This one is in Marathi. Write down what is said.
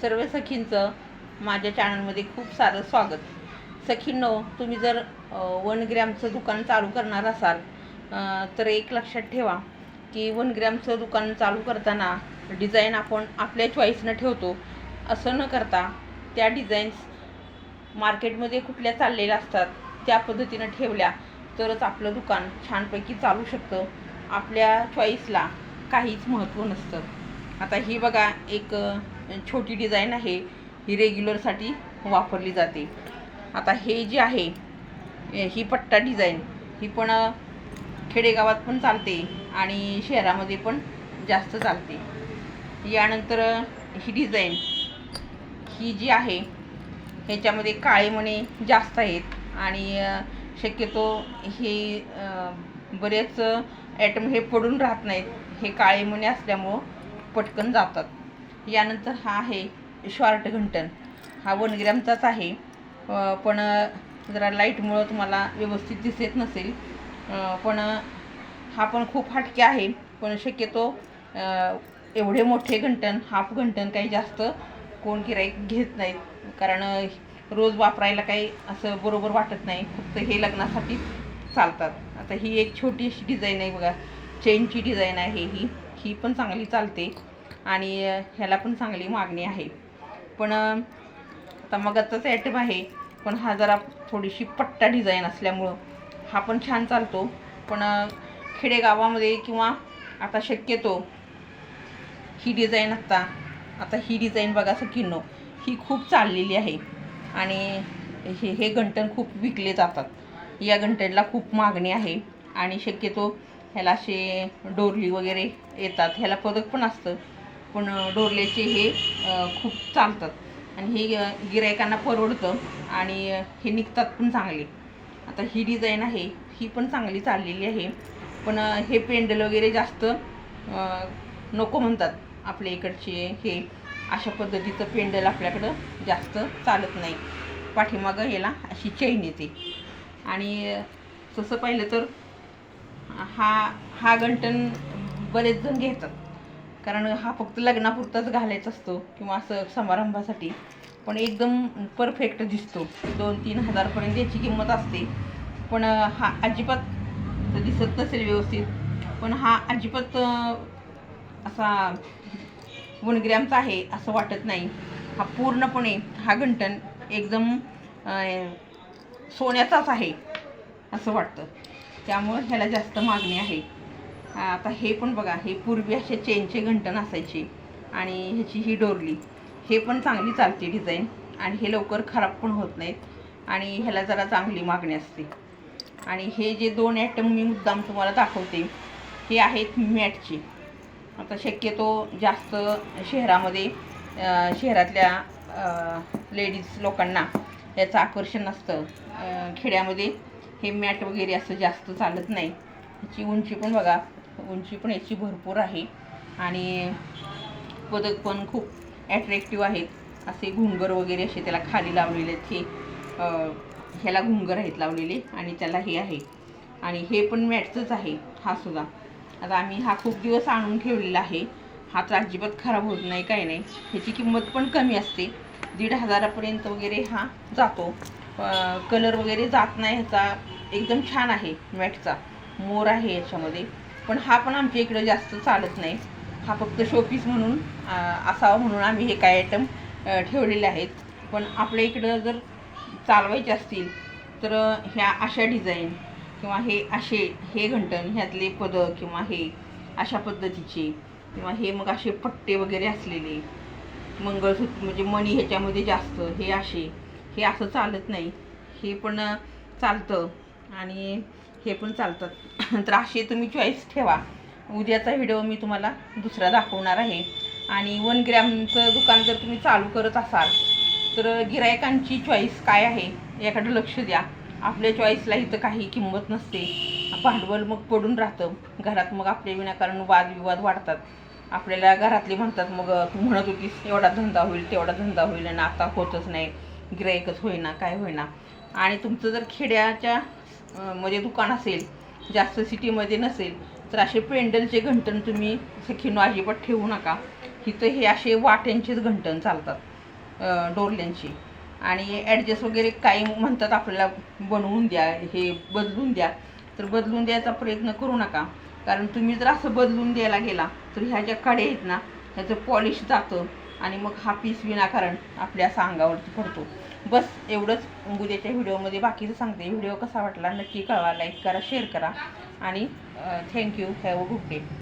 सर्व सखींचं माझ्या चॅनलमध्ये खूप सारं स्वागत. सखींनो तुम्ही जर वन ग्रॅमचं दुकान चालू करणार असाल तर एक लक्षात ठेवा की वन ग्रॅमचं दुकान चालू करताना डिझाईन आपण आपल्या चॉईसनं ठेवतो. असं न करता त्या डिझाईन्स मार्केटमध्ये कुठल्या चाललेल्या असतात त्या पद्धतीनं ठेवल्या तरच आपलं दुकान छानपैकी चालू शकतं. आपल्या चॉईसला काहीच महत्त्व नसतं. आता ही बघा एक छोटी डिझाईन आहे ही रेग्युलरसाठी वापरली जाते. आता हे जे आहे ही पट्टा डिझाईन ही पण खेडेगावात पण चालते आणि शहरामध्ये पण जास्त चालते. यानंतर ही डिझाईन ही जी आहे ह्याच्यामध्ये काळे मणे जास्त आहेत आणि शक्यतो हे बरेच ॲटम हे पडून राहत नाहीत. हे काळे मणे असल्यामुळं पटकन जातात. यानंतर हा आहे शॉर्ट घंटन. हा वन ग्रॅमचाच आहे पण जरा लाईटमुळं तुम्हाला व्यवस्थित दिसत नसेल. पण हा पण खूप हटके आहे. पण शक्यतो एवढे मोठे घंटन हाफ घंटन काही जास्त कोण गिराईक घेत नाहीत. कारण रोज वापरायला काही असं बरोबर वाटत नाही. फक्त हे लग्नासाठी चालतात. आता ही एक छोटी अशी डिझाईन आहे बघा. चेनची डिझाईन आहे ही. ही पण चांगली चालते. आणि ह्याला पण चांगली मागणी आहे. पण अ, आता मगाचाच ॲटम आहे. पण हा जरा थोडीशी पट्टा डिझाईन असल्यामुळं हा पण छान चालतो. पण खेडेगावामध्ये किंवा आता शक्यतो ही डिझाईन आत्ता आता ही डिझाईन बघा सकिनो ही खूप चाललेली आहे. आणि हे हे घंटण खूप विकले जातात. या घंटणला खूप मागणी आहे. आणि शक्यतो ह्याला असे डोरली वगैरे येतात. ह्याला पदक पण असतं. पण डोरल्याचे हे खूप चालतात. आणि हे गिरायकांना परवडतं आणि हे निघतात पण चांगले. आता ही डिझाईन आहे ही पण चांगली चाललेली आहे. पण हे पेंडल वगैरे जास्त नको म्हणतात आपल्या इकडचे हे. अशा पद्धतीचं पेंडल आपल्याकडं जास्त चालत नाही. पाठीमागं याला अशी चैन येते. आणि तसं पाहिलं तर हा हा गंटन बरेच जण घेतात. कारण हा फक्त लग्नापुरताच घालायचा असतो किंवा असं समारंभासाठी. पण एकदम परफेक्ट दिसतो. दोन तीन हजारपर्यंत याची किंमत असते. पण हा अजिबात दिसत नसेल व्यवस्थित. पण हा अजिबात असा गुणग्रॅमचा आहे असं वाटत नाही. हा पूर्णपणे हा घंटन एकदम सोन्याचाच आहे असं वाटतं. त्यामुळं ह्याला जास्त मागणी आहे. आता हे पण बघा हे पूर्वी असे चेनचे घंटन असायचे आणि ह्याची ही डोरली. हे पण चांगली चालते डिझाईन आणि हे लवकर खराब पण होत नाहीत आणि ह्याला जरा चांगली मागणी असते. आणि हे जे दोन ॲटम मी मुद्दाम तुम्हाला दाखवते हे आहेत मॅटचे. आता शक्यतो जास्त शहरामध्ये शहरातल्या लेडीज लोकांना याचं आकर्षण असतं खेड्यामध्ये हे मॅट वगैरे असं जास्त चालत नाही. ह्याची उंची पण बघा उंची पण याची भरपूर आहे. आणि पदक पण खूप ॲट्रॅक्टिव्ह आहेत. असे घुंगर वगैरे असे त्याला खाली लावलेले आहेत. हे ह्याला घुंगर आहेत लावलेले आणि त्याला हे आहे. आणि हे पण मॅटचंच आहे. हा सुद्धा. आता आम्ही हा खूप दिवस आणून ठेवलेला आहे. हा तर अजिबात खराब होत नाही काही नाही. ह्याची किंमत पण कमी असते. दीड हजारापर्यंत वगैरे हा जातो. कलर वगैरे जात नाही. ह्याचा एकदम छान आहे मॅटचा. मोर आहे याच्यामध्ये. पण हा पण आमच्या इकडं जास्त चालत नाही. हा फक्त शोपीस म्हणून असावा म्हणून आम्ही हे काय आयटम ठेवलेले आहेत. पण आपल्या इकडं जर चालवायचे असतील तर ह्या अशा डिझाईन किंवा हे असे हे घंटन ह्यातले पदं किंवा हे अशा पद्धतीचे किंवा हे मग असे पट्टे वगैरे असलेले मंगळसूत्र म्हणजे मणी ह्याच्यामध्ये जास्त हे असे हे असं चालत नाही. हे पण चालतं. आणि हे पण चालतात. तर असे तुम्ही चॉईस ठेवा. उद्याचा व्हिडिओ मी तुम्हाला दुसरा दाखवणार आहे. आणि वन ग्रॅमचं दुकान जर तुम्ही चालू करत असाल तर गिरायकांची चॉईस काय आहे याकडे लक्ष द्या. आपल्या चॉईसला इथं काही किंमत नसते. भांडवल मग पडून राहतं. घरात मग आपले विनाकारण वादविवाद वाढतात. आपल्याला घरातले म्हणतात मग तू म्हणत होतीस एवढा धंदा होईल तेवढा धंदा होईल आणि आता होतच नाही. गिरायकच होईना काय होईना. आणि तुमचं जर खेड्याच्या मध्ये दुकान असेल जास्त सिटीमध्ये नसेल तर असे पेंडलचे घंटण तुम्ही सखीनो अजिबात ठेवू नका. इथं हे असे वाट्यांचेच घंटण चालतात अं, डोरल्यांची. आणि ॲडजस्ट वगैरे काही म्हणतात आपल्याला बनवून द्या हे बदलून द्या. तर बदलून द्यायचा प्रयत्न करू नका. कारण तुम्ही जर असं बदलून द्यायला गेला तर ह्या ज्या कडे आहेत ना ह्याचं पॉलिश जातं. आणि मग हा पीस विनाकारण आपल्या असा अंगावरती पडतो. बस एवढंच उद्याच्या व्हिडिओमध्ये बाकीचं सांगते. व्हिडिओ कसा वाटला नक्की कळवा लाईक करा शेअर करा आणि thank you have a good day